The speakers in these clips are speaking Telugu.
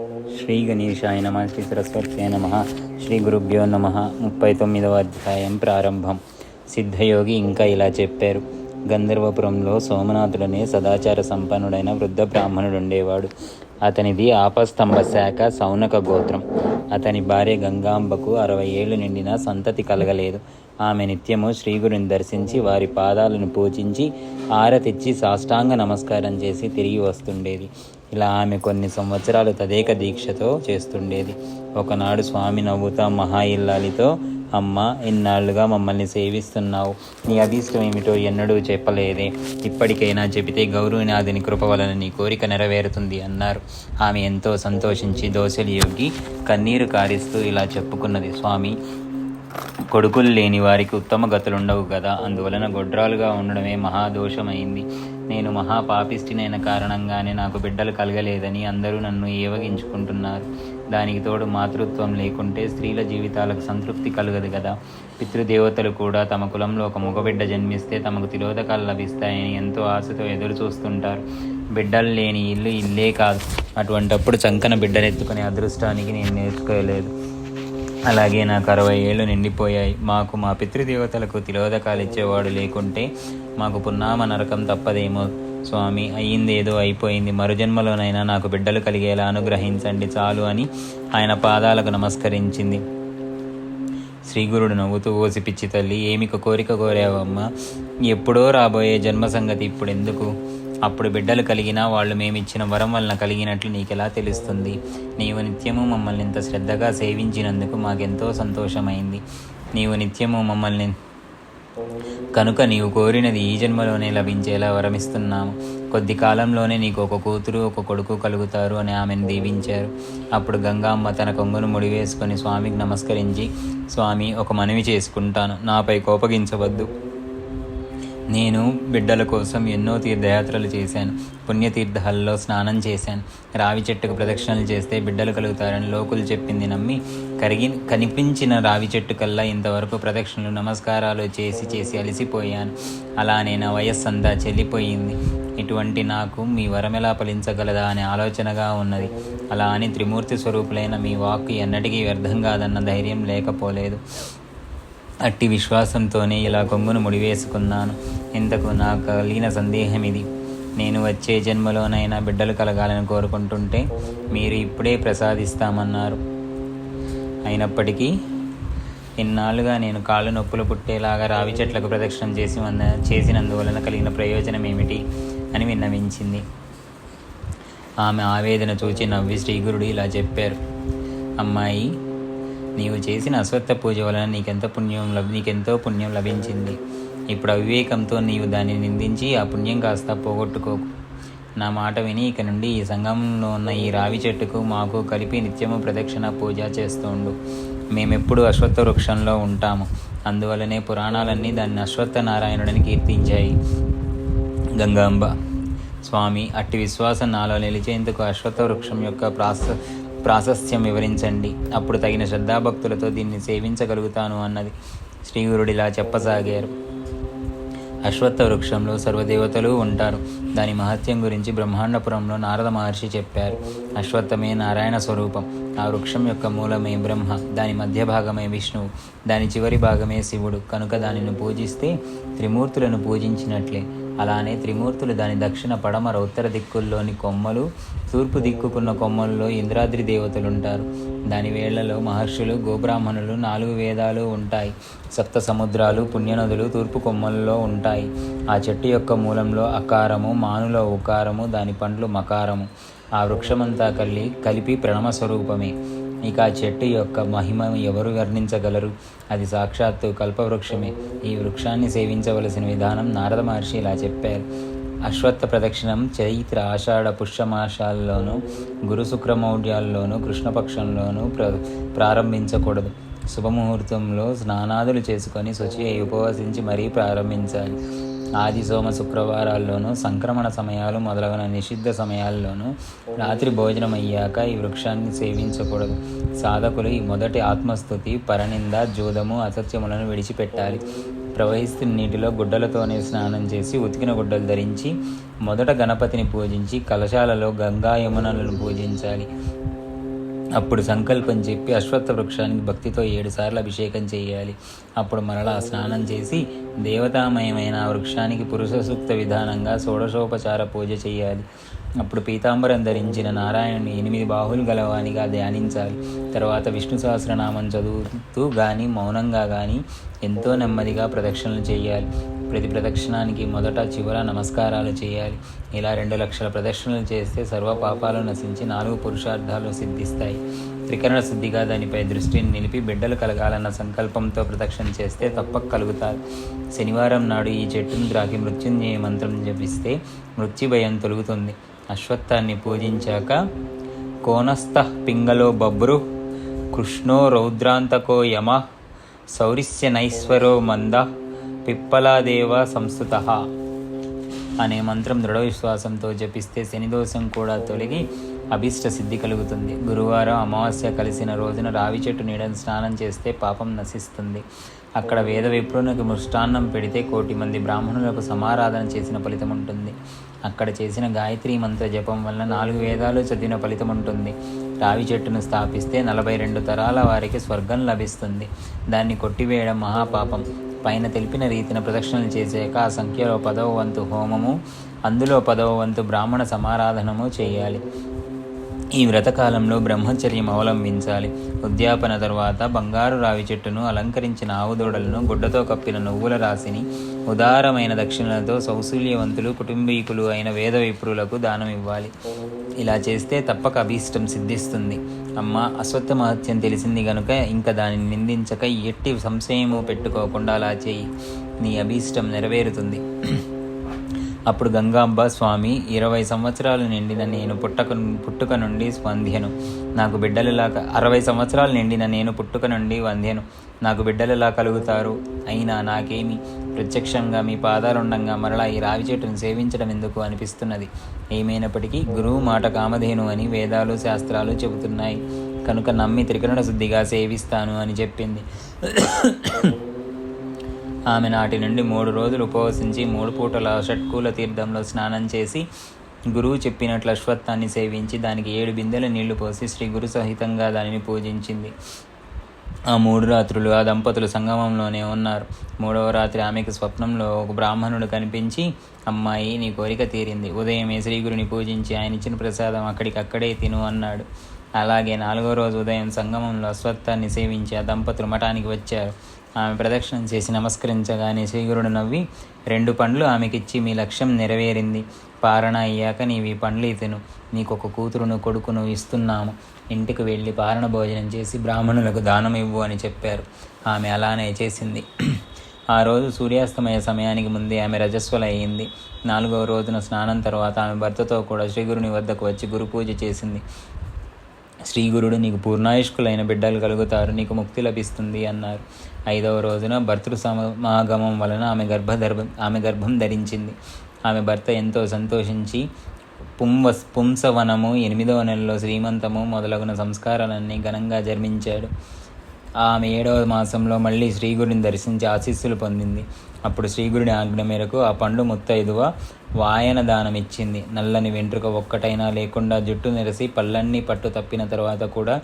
శ్రీ గణేశాయ నమ శ్రీ సరస్వత్యై నమ శ్రీ గురుభ్యో నమ. ముప్పై తొమ్మిదవ అధ్యాయం ప్రారంభం. సిద్ధయోగి ఇంకా ఇలా చెప్పారు. గంధర్వపురంలో సోమనాథుడనే సదాచార సంపన్నుడైన వృద్ధ బ్రాహ్మణుడు ఉండేవాడు. అతనిది ఆపస్తంభ శాఖ సౌనక గోత్రం. అతని భార్య గంగాంబకు అరవై ఏళ్ళు నిండిన సంతతి కలగలేదు. ఆమె నిత్యము శ్రీగురుని దర్శించి వారి పాదాలను పూజించి ఆరతిచ్చి సాష్టాంగ నమస్కారం చేసి తిరిగి వస్తుండేది. ఇలా ఆమె కొన్ని సంవత్సరాలు తదేక దీక్షతో చేస్తుండేది. ఒకనాడు స్వామి నవ్వుతా మహా ఇల్లాలితో అమ్మ ఇన్నాళ్ళుగా మమ్మల్ని సేవిస్తున్నావు. నీ అభీష్టం ఏమిటో ఎన్నడూ చెప్పలేదే. ఇప్పటికైనా చెబితే గౌరవనాథుని కృప వలన నీ కోరిక నెరవేరుతుంది అన్నారు. ఆమె ఎంతో సంతోషించి దోశలు యొగ్గి కన్నీరు కారిస్తూ ఇలా చెప్పుకున్నది స్వామి. కొడుకులు లేని వారికి ఉత్తమ గతులుండవు కదా. అందువలన గొడ్రాలుగా ఉండడమే మహాదోషమైంది నేను మహాపాపిష్టినైన కారణంగానే నాకు బిడ్డలు కలగలేదని అందరూ నన్ను ఏవగించుకుంటున్నారు. దానికి తోడు మాతృత్వం లేకుంటే స్త్రీల జీవితాలకు సంతృప్తి కలగదు కదా. పితృదేవతలు కూడా తమ కులంలో ఒక మగబిడ్డ జన్మిస్తే తమకు తిలోదకాలు లభిస్తాయని ఎంతో ఆశతో ఎదురు చూస్తుంటారు. బిడ్డలు లేని ఇల్లు ఇల్లే కాదు. అటువంటప్పుడు చంకన బిడ్డనెత్తుకునే అదృష్టానికి నేను నేర్చుకోలేదు. అలాగే నాకు అరవై ఏళ్ళు నిండిపోయాయి. మాకు మా పితృదేవతలకు తిలోదకాలు ఇచ్చేవాడు లేకుంటే మాకు పున్నామ నరకం తప్పదేమో. స్వామి అయ్యింది ఏదో అయిపోయింది. మరుజన్మలోనైనా నాకు బిడ్డలు కలిగేలా అనుగ్రహించండి చాలు అని ఆయన పాదాలకు నమస్కరించింది. శ్రీగురుడు నవ్వుతూ ఓసి పిచ్చి తల్లి ఏమిక కోరిక కోరావమ్మా? ఎప్పుడో రాబోయే జన్మ సంగతి ఇప్పుడు ఎందుకు అప్పుడు బిడ్డలు కలిగినా వాళ్ళు మేమిచ్చిన వరం వలన కలిగినట్లు నీకెలా తెలుస్తుంది? నీవు నిత్యము మమ్మల్ని ఇంత శ్రద్ధగా సేవించినందుకు మాకెంతో సంతోషమైంది. నీవు నిత్యము మమ్మల్ని కనుక నీవు కోరినది ఈ జన్మలోనే లభించేలా వరమిస్తున్నాము. కొద్ది కాలంలోనే నీకు ఒక కూతురు ఒక కొడుకు కలుగుతారు అని ఆమెను దీవించారు. అప్పుడు గంగామ్మ తన కొంగును ముడివేసుకొని స్వామికి నమస్కరించి స్వామి ఒక మనవి చేసుకుంటాను. నాపై కోపగించవద్దు. నేను బిడ్డల కోసం ఎన్నో తీర్థయాత్రలు చేశాను. పుణ్యతీర్థాల్లో స్నానం చేశాను. రావి చెట్టుకు ప్రదక్షిణలు చేస్తే బిడ్డలు కలుగుతారని లోకులు చెప్పింది నమ్మి కరిగి కనిపించిన రావి చెట్టు కల్లా ఇంతవరకు ప్రదక్షిణలు నమస్కారాలు చేసి చేసి అలసిపోయాను. అలానే నా వయస్సు అంతా చెల్లిపోయింది. ఇటువంటి నాకు మీ వరం ఎలా ఫలించగలదా అనే ఆలోచనగా ఉన్నది. అలా అని త్రిమూర్తి స్వరూపులైన మీ వాక్కు ఎన్నటికీ వ్యర్థం కాదన్న ధైర్యం లేకపోలేదు. అట్టి విశ్వాసంతోనే ఇలా కొంగును ముడివేసుకున్నాను. ఇంతకు నాకు కలిగిన సందేహం ఇది నేను వచ్చే జన్మలోనైనా బిడ్డలు కలగాలని కోరుకుంటుంటే మీరు ఇప్పుడే ప్రసాదిస్తామన్నారు. అయినప్పటికీ ఇన్నాళ్ళుగా నేను కాళ్ళు నొప్పులు పుట్టేలాగా రావి చెట్లకు ప్రదక్షిణం చేసి వంద చేసినందువలన కలిగిన ప్రయోజనం ఏమిటి అని విన్నవించింది. ఆమె ఆవేదన చూచి నవ్వి శ్రీగురుడు ఇలా చెప్పారు. అమ్మాయి నీవు చేసిన అశ్వత్థ పూజ వలన నీకెంత పుణ్యం లభి నీకెంతో పుణ్యం లభించింది. ఇప్పుడు అవివేకంతో నీవు దాన్ని నిందించి ఆ పుణ్యం కాస్త పోగొట్టుకోకు. నా మాట విని ఇక నుండి ఈ సంఘంలో ఉన్న ఈ రావి చెట్టుకు మాకు కలిపి నిత్యము ప్రదక్షిణ పూజ చేస్తుండు. మేమెప్పుడు అశ్వత్థ వృక్షంలో ఉంటాము. అందువలనే పురాణాలన్నీ దాన్ని అశ్వత్థ నారాయణుడని కీర్తించాయి. గంగాంబ. స్వామి అట్టి విశ్వాసం నాలో నిలిచేందుకు అశ్వత్థ వృక్షం యొక్క ప్రాస ప్రాశస్త్యం వివరించండి. అప్పుడు తగిన శ్రద్ధాభక్తులతో దీన్ని సేవించగలుగుతాను అన్నది శ్రీగురుడిలా చెప్పసాగారు. అశ్వత్థ వృక్షంలో సర్వదేవతలు ఉంటారు. దాని మహత్యం గురించి బ్రహ్మాండపురంలో నారద మహర్షి చెప్పారు. అశ్వత్థమే నారాయణ స్వరూపం. ఆ వృక్షం యొక్క మూలమే బ్రహ్మ దాని మధ్య భాగమే విష్ణువు దాని చివరి భాగమే శివుడు. కనుక దానిని పూజిస్తే త్రిమూర్తులను పూజించినట్లే. అలానే త్రిమూర్తులు దాని దక్షిణ పడమర ఉత్తర దిక్కుల్లోని కొమ్మలు తూర్పు దిక్కుకున్న కొమ్మల్లో ఇంద్రాద్రి దేవతలు ఉంటారు దాని వేళ్ళలో మహర్షులు గోబ్రాహ్మణులు నాలుగు వేదాలు ఉంటాయి. సప్త సముద్రాలు పుణ్యనదులు తూర్పు కొమ్మల్లో ఉంటాయి. ఆ చెట్టు యొక్క మూలంలో అకారము మానుల ఉకారము దాని పండ్లు మకారము. ఆ వృక్షమంతా కల్లి కలిపి ప్రణమ స్వరూపమే ఇక ఆ చెట్టు యొక్క మహిమ ఎవరు వర్ణించగలరు? అది సాక్షాత్తు కల్పవృక్షమే. ఈ వృక్షాన్ని సేవించవలసిన విధానం నారద మహర్షి ఇలా చెప్పారు. అశ్వత్థ ప్రదక్షిణం చైత్ర ఆషాఢ పుష్యమాసాల్లోనూ గురు శుక్రమౌఢ్యాల్లోనూ కృష్ణపక్షంలోనూ ప్ర ప్రారంభించకూడదు. శుభముహూర్తంలో స్నానాదులు చేసుకొని శుచి ఉపవసించి మరీ ప్రారంభించాలి. ఆది సోమ శుక్రవారాల్లోనూ సంక్రమణ సమయాలు మొదలగున నిషిద్ధ సమయాల్లోనూ రాత్రి భోజనం అయ్యాక ఈ వృక్షాన్ని సేవించకూడదు. సాధకులు ఈ మొదటి ఆత్మస్థుతి పరనింద జూదము అసత్యములను విడిచిపెట్టాలి. ప్రవహిస్తున్న నీటిలో గుడ్డలతోనే స్నానం చేసి ఉతికిన గుడ్డలు ధరించి మొదట గణపతిని పూజించి కలశాలలో గంగా యమునలను పూజించాలి. అప్పుడు సంకల్పం చెప్పి అశ్వత్థ వృక్షానికి భక్తితో ఏడుసార్లు అభిషేకం చేయాలి. అప్పుడు మరలా స్నానం చేసి దేవతామయమైన ఆ వృక్షానికి పురుష సూక్త విధానంగా షోడశోపచార పూజ చేయాలి. అప్పుడు పీతాంబరం ధరించిన నారాయణుని ఎనిమిది బాహులు గలవానిగా ధ్యానించాలి. తర్వాత విష్ణు సహస్రనామం చదువుతూ కానీ మౌనంగా కానీ ఎంతో నెమ్మదిగా ప్రదక్షిణలు చేయాలి. ప్రతి ప్రదక్షిణానికి మొదట చివర నమస్కారాలు చేయాలి. ఇలా రెండు లక్షల ప్రదక్షిణలు చేస్తే సర్వ పాపాలు నశించి నాలుగు పురుషార్థాలు సిద్ధిస్తాయి. త్రికరణ శుద్ధిగా దానిపై దృష్టిని నిలిపి బిడ్డలు కలగాలన్న సంకల్పంతో ప్రదక్షిణ చేస్తే తప్పక కలుగుతారు. శనివారం నాడు ఈ చెట్టును ద్రాకి మృత్యుంజయ మంత్రం జపిస్తే మృత్యు భయం తొలుగుతుంది. అశ్వత్థాన్ని పూజించాక కోనస్థ పింగలో బబ్రు కృష్ణో రౌద్రాంతకో యమ సౌరిస్య నైశ్వరో మంద పిప్పలాదేవ సంస్థుత అనే మంత్రం దృఢ విశ్వాసంతో జపిస్తే శనిదోషం కూడా తొలగి అభిష్ట సిద్ధి కలుగుతుంది. గురువారం అమావాస్య కలిసిన రోజున రావి చెట్టు నీడను స్నానం చేస్తే పాపం నశిస్తుంది. అక్కడ వేద విప్రునికి మృష్టాన్నం పెడితే కోటి మంది బ్రాహ్మణులకు సమారాధన చేసిన ఫలితం ఉంటుంది. అక్కడ చేసిన గాయత్రి మంత్ర జపం వల్ల నాలుగు వేదాలు చదివిన ఫలితం ఉంటుంది. రావి చెట్టును స్థాపిస్తే నలభై రెండు తరాల వారికి స్వర్గం లభిస్తుంది. దాన్ని కొట్టివేయడం మహాపాపం. పైన తెలిపిన రీతిన ప్రదక్షిణలు చేసాక ఆ సంఖ్యలో పదవ వంతు హోమము అందులో పదవ వంతు బ్రాహ్మణ సమారాధనము చేయాలి. ఈ వ్రతకాలంలో బ్రహ్మచర్యం అవలంబించాలి. ఉద్యాపన తర్వాత బంగారు రావి చెట్టును అలంకరించిన ఆవుదూడలను గుడ్డతో కప్పిన నువ్వుల రాశిని ఉదారమైన దక్షిణలతో సౌశల్యవంతులు కుటుంబీకులు అయిన వేద విప్రులకు దానం ఇవ్వాలి ఇలా చేస్తే తప్పక అభీష్టం సిద్ధిస్తుంది. అమ్మ అశ్వత్థ మహత్యం తెలిసింది గనుక ఇంకా దానిని నిందించక ఎట్టి సంశయము పెట్టుకోకుండా అలా చేయి. నీ అభీష్టం నెరవేరుతుంది. అప్పుడు గంగాంబ స్వామి ఇరవై సంవత్సరాలు నిండిన నేను పుట్టక పుట్టుక నుండి వంధ్యను. నాకు బిడ్డలలా అరవై సంవత్సరాలు నిండిన నేను పుట్టుక నుండి వంధ్యను. నాకు బిడ్డలలా కలుగుతారు? అయినా నాకేమి? ప్రత్యక్షంగా మీ పాదాలుండంగా మరలా ఈ రావి చెట్టును సేవించడం ఎందుకు అనిపిస్తున్నది? ఏమైనప్పటికీ గురువు మాట కామధేను అని వేదాలు శాస్త్రాలు చెబుతున్నాయి. కనుక నమ్మి త్రికరణ శుద్ధిగా సేవిస్తాను అని చెప్పింది. ఆమె నాటి నుండి మూడు రోజులు ఉపవసించి మూడు పూటల షట్కూల తీర్థంలో స్నానం చేసి గురువు చెప్పినట్లు అశ్వత్థాన్ని సేవించి దానికి ఏడు బిందెల నీళ్ళు పోసి శ్రీ గురు సహితంగా దానిని పూజించింది. ఆ మూడు రాత్రులు ఆ దంపతులు సంగమంలోనే ఉన్నారు. మూడవ రాత్రి ఆమెకు స్వప్నంలో ఒక బ్రాహ్మణుడు కనిపించి అమ్మాయి నీ కోరిక తీరింది. ఉదయమే శ్రీగురుని పూజించి ఆయన ఇచ్చిన ప్రసాదం అక్కడికక్కడే తిను అన్నాడు. అలాగే నాలుగో రోజు ఉదయం సంగమంలో అశ్వత్థాన్ని సేవించి ఆ దంపతులు మఠానికి వచ్చారు. ఆమె ప్రదక్షిణం చేసి నమస్కరించగానే శ్రీగురుడు నవ్వి రెండు పండ్లు ఆమెకిచ్చి మీ లక్ష్యం నెరవేరింది. పారణ అయ్యాక నీవి పండ్లు ఇతను నీకు ఒక కూతురును కొడుకును ఇస్తున్నాము. ఇంటికి వెళ్ళి పారణ భోజనం చేసి బ్రాహ్మణులకు దానం ఇవ్వు అని చెప్పారు. ఆమె అలానే చేసింది. ఆ రోజు సూర్యాస్తమయ సమయానికి ముందే ఆమె రజస్వల అయింది. నాలుగవ రోజున స్నానం తర్వాత ఆమె భర్తతో కూడా శ్రీగురుని వద్దకు వచ్చి గురు పూజ చేసింది. శ్రీగురుడు నీకు పూర్ణాయుష్కులైన బిడ్డలు కలుగుతారు. నీకు ముక్తి లభిస్తుంది అన్నారు. ఐదవ రోజున భర్తృ సమాగమం వలన ఆమె గర్భధర్భ ఆమె గర్భం ధరించింది. ఆమె భర్త ఎంతో సంతోషించి పుంవ పుంసవనము ఎనిమిదవ నెలలో శ్రీమంతము మొదలగున సంస్కారాలన్నీ ఘనంగా జన్మించాడు ఆమె ఏడవ మాసంలో మళ్ళీ శ్రీగురిని దర్శించి ఆశీస్సులు పొందింది. అప్పుడు శ్రీగురుని ఆజ్ఞ మేరకు ఆ పండు ముత్తైదువ వాయన దానం ఇచ్చింది నల్లని వెంట్రుక ఒక్కటైనా లేకుండా జుట్టు నెరసి పళ్ళన్నీ పట్టు తప్పిన తర్వాత కూడా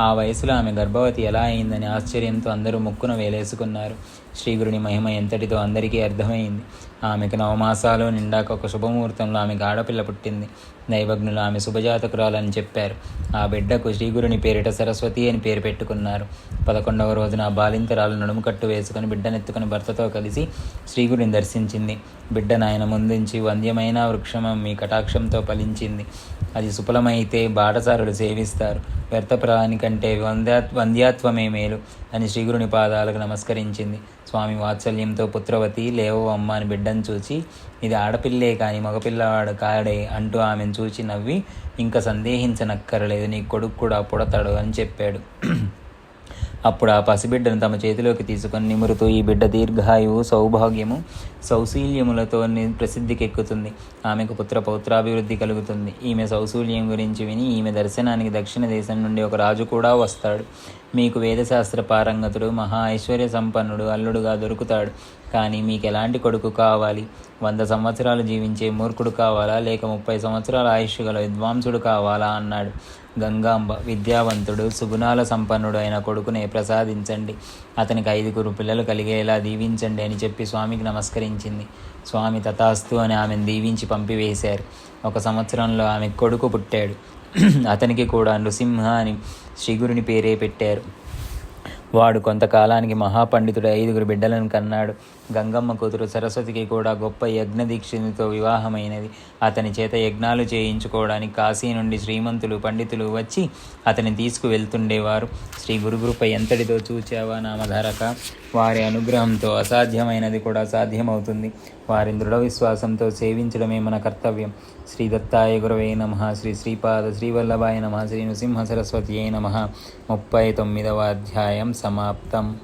ఆ వయసులో ఆమె గర్భవతి ఎలా అయిందని ఆశ్చర్యంతో అందరూ ముక్కున వేలేసుకున్నారు. శ్రీగురుని మహిమ ఎంతటితో అందరికీ అర్థమైంది. ఆమెకు నవమాసాలు నిండాక ఒక శుభముహూర్తంలో ఆమెకు ఆడపిల్ల పుట్టింది. దైవజ్ఞులు ఆమె శుభజాతకురాలని చెప్పారు. ఆ బిడ్డకు శ్రీగురుని పేరిట సరస్వతి అని పేరు పెట్టుకున్నారు. పదకొండవ రోజున ఆ బాలింతరాలు నడుము కట్టు వేసుకుని బిడ్డనెత్తుకుని భర్తతో కలిసి శ్రీగురిని దర్శించింది. బిడ్డ నాయన ముందుంచి వంద్యమైన వృక్షమం మీ కటాక్షంతో ఫలించింది. అది సుఫలమైతే బాటసారులు సేవిస్తారు. వ్యర్థప్రాణి కంటే వంద్యా వంద్యాత్వమే మేలు అని శ్రీగురుని పాదాలకు నమస్కరించింది. స్వామి వాత్సల్యంతో పుత్రవతి లేవో అమ్మ అని బిడ్డను చూచి ఇది ఆడపిల్లే కానీ మగపిల్లవాడు కాడే అంటూ ఆమెను చూచి నవ్వి ఇంకా సందేహించనక్కరలేదు నీ కొడుకు కూడా పుడతాడు అని చెప్పాడు. అప్పుడు ఆ పసిబిడ్డను తమ చేతిలోకి తీసుకొని నిమురుతూ ఈ బిడ్డ దీర్ఘాయువు సౌభాగ్యము సౌశీల్యములతో ప్రసిద్ధికెక్కుతుంది. ఆమెకు పుత్ర పౌత్రాభివృద్ధి కలుగుతుంది. ఈమె సౌశూల్యం గురించి విని ఈమె దర్శనానికి దక్షిణ దేశం నుండి ఒక రాజు కూడా వస్తాడు. మీకు వేదశాస్త్ర పారంగతుడు మహా ఐశ్వర్య సంపన్నుడు అల్లుడుగా దొరుకుతాడు. కానీ మీకు ఎలాంటి కొడుకు కావాలి? వంద సంవత్సరాలు జీవించే మూర్ఖుడు కావాలా? లేక ముప్పై సంవత్సరాల ఆయుష్ గల విద్వాంసుడు కావాలా? అన్నాడు. గంగాంబ విద్యావంతుడు సుగుణాల సంపన్నుడు అయిన కొడుకునే ప్రసాదించండి. అతనికి ఐదుగురు పిల్లలు కలిగేలా దీవించండి అని చెప్పి స్వామికి నమస్కరించింది. స్వామి తథాస్తు అని ఆమెను దీవించి పంపివేశారు. ఒక సంవత్సరంలో ఆమె కొడుకు పుట్టాడు. అతనికి కూడా నృసింహ అని శ్రీగురుని పేరే పెట్టారు. వాడు కొంతకాలానికి మహాపండితుడు ఐదుగురు బిడ్డలను కన్నాడు. గంగమ్మ కూతురు సరస్వతికి కూడా గొప్ప యజ్ఞదీక్షితులతో వివాహమైనది. అతని చేత యజ్ఞాలు చేయించుకోవడానికి కాశీ నుండి శ్రీమంతులు పండితులు వచ్చి అతని తీసుకు వెళ్తుండేవారు. శ్రీ గురుగురుపై ఎంతటితో చూచావా నామధారక? వారి అనుగ్రహంతో అసాధ్యమైనది కూడా సాధ్యమవుతుంది. వారిని దృఢ విశ్వాసంతో సేవించడమే మన కర్తవ్యం. శ్రీ దత్తాయ గురవే నమ. శ్రీ శ్రీపాద శ్రీవల్లభాయ నమ. శ్రీ నృసింహ సరస్వతి నమ. ముప్పై తొమ్మిదవ అధ్యాయం సమాప్తం.